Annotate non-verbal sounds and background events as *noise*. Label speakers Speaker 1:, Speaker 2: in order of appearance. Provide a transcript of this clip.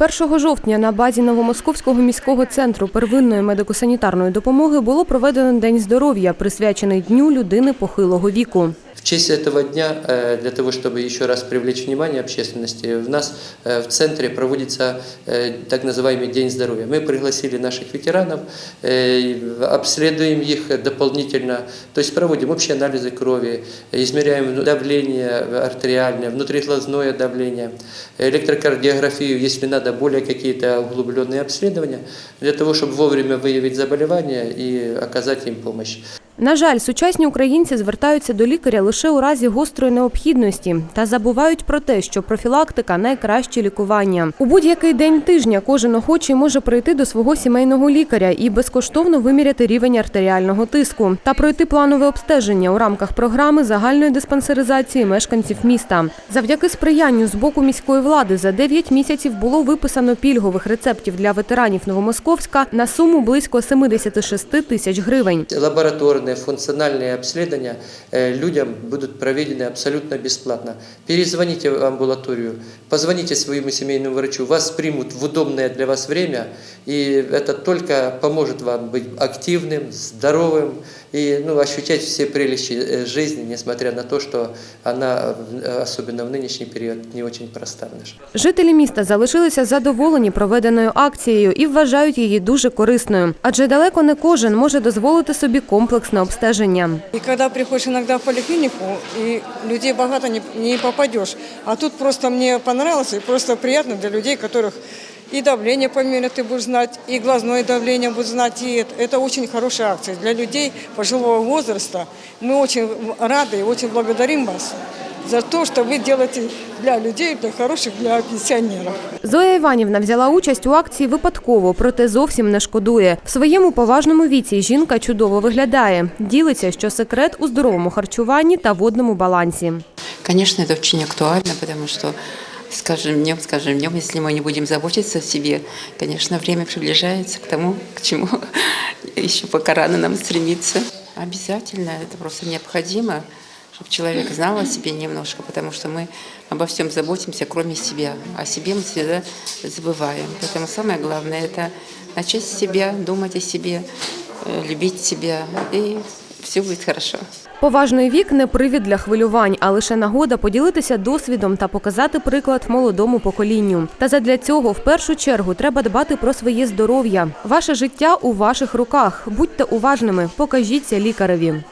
Speaker 1: 1 жовтня на базі Новомосковського міського центру первинної медико-санітарної допомоги було проведено День здоров'я, присвячений Дню людини похилого віку.
Speaker 2: Честь этого дня, э, для того, чтобы еще раз привлечь внимание общественности, в нас э, в центре проводится э, так называемый День здоровья. Мы пригласили наших ветеранов, обследуем их дополнительно, то есть проводим общие анализы крови, измеряем давление артериальное, внутриглазное давление, электрокардиографию, если надо, более какие-то углубленные обследования, для того, чтобы вовремя выявить заболевание и оказать им помощь.
Speaker 1: На жаль, сучасні українці звертаються до лікаря лише у разі гострої необхідності та забувають про те, що профілактика найкраще лікування. У будь-який день тижня кожен охочий може прийти до свого сімейного лікаря і безкоштовно виміряти рівень артеріального тиску та пройти планове обстеження у рамках програми загальної диспансеризації мешканців міста. Завдяки сприянню з боку міської влади за 9 місяців було виписано пільгових рецептів для ветеранів Новомосковська на суму близько 76 тисяч гривень.
Speaker 2: Лабораторные, функциональные обследования э, людям будут проведены абсолютно бесплатно. Перезвоните в амбулаторию, позвоните своему семейному врачу, вас примут в удобное для вас время, и это только поможет вам быть активным, здоровым и ну, ощущать все прелести э, жизни, несмотря на то, что она, э, особенно в нынешний период, не очень проста наша.
Speaker 1: Жителі міста залишилися задоволені проведеною акцією і вважають її дуже корисною, адже далеко не кожен може дозволити собі комплексне обстеження.
Speaker 3: И когда приходишь иногда в поликлинику, и людей богато не, не попадешь. А тут просто мне понравилось, и просто приятно для людей, которых и давление померить ты будешь знать, и глазное давление будешь знать. И это, это очень хорошая акция для людей пожилого возраста. Мы очень рады и очень благодарим вас за то, что вы делаете для людей, для хороших, для пенсионеров.
Speaker 1: Зоя Іванівна взяла участь у акції випадково, проте зовсім не шкодує. В своєму поважному віці жінка чудово виглядає. Ділиться, що секрет у здоровому харчуванні та водному балансі.
Speaker 4: Конечно, это очень актуально, потому что с каждым днем, с каждым днем, если мы не будем заботиться о себе, конечно, время приближается к тому, к чему *laughs* еще пока рано нам стремиться. Обязательно, это просто необходимо, чтобы человек знал о себе немножко, потому что мы обо всем заботимся, кроме себя. О себе мы всегда забываем. Поэтому самое главное – это начать с себя, думать о себе, э, любить себя, и все буде хорошо.
Speaker 1: Поважний вік не привід для хвилювань, а лише нагода поділитися досвідом та показати приклад молодому поколінню. Та задля цього в першу чергу треба дбати про своє здоров'я. Ваше життя у ваших руках. Будьте уважними, покажіться лікареві.